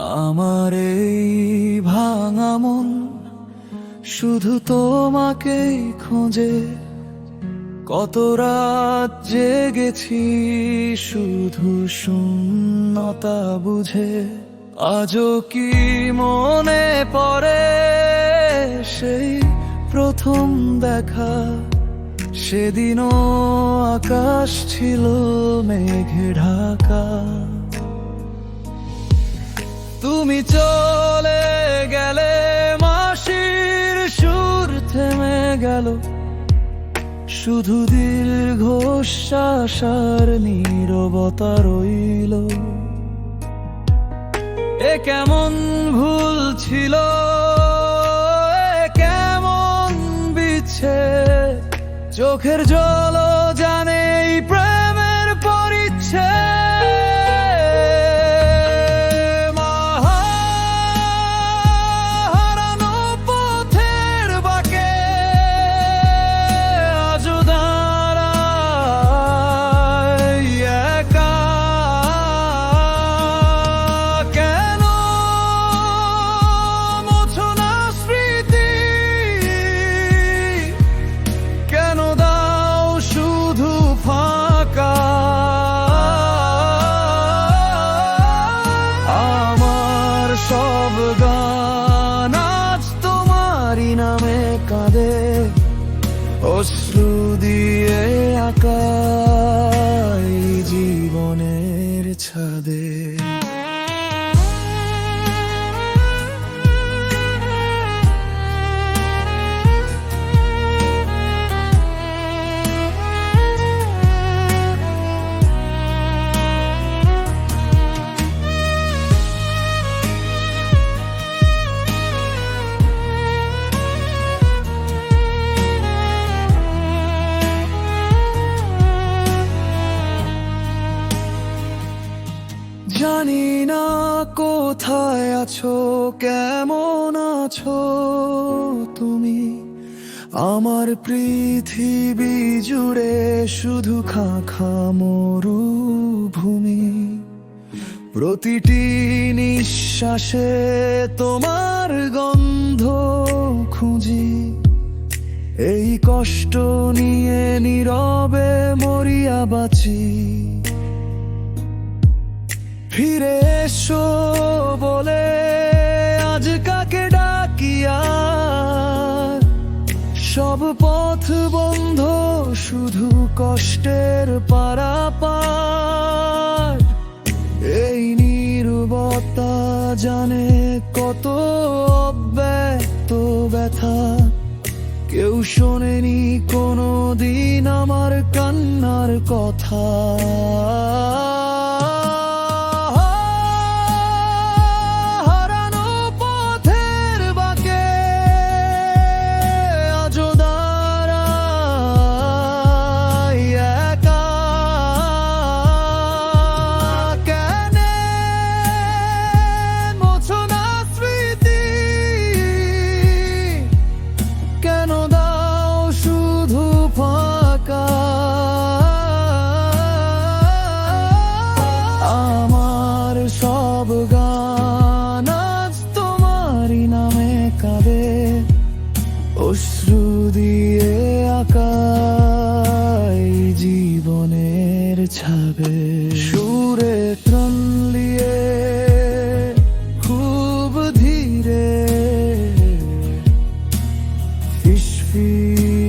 আমার এই ভাঙা মন শুধু তোমাকেই খোঁজে। কত রাত জেগেছি শুধু শূন্যতা বুঝে। আজও কি মনে পড়ে সেই প্রথম দেখা? সেদিনও আকাশ ছিল মেঘে ঢাকা। তুমি চলে গেলে মাসির সুর থেমে গেল। শুধু দীর্ঘশ্বাস আর নীরবতা রইল। এ কেমন ভুল ছিল কেমন বিচ্ছে চোখের জল জানে এই de কোথায় আছো? কেমন আছো তুমি? আমার পৃথিবী জুড়ে শুধু খা খা মরুভূমি। প্রতিটি নিঃশ্বাসে তোমার গন্ধ খুঁজি। এই কষ্ট নিয়ে নীরবে মরিয়া বাঁচি। ফিরে এসো বলে আজ কাকে ডাকিয়া সব পথ বন্ধ, শুধু কষ্টের পারাপার। এই নির্বতা জানে কত অব্যক্ত ব্যথা। কেউ শোনেনি কোনো দিন আমার কান্নার কথা। ছাবে সুরে ত্রন লিয়ে খুব ধীরে ফিস ফিস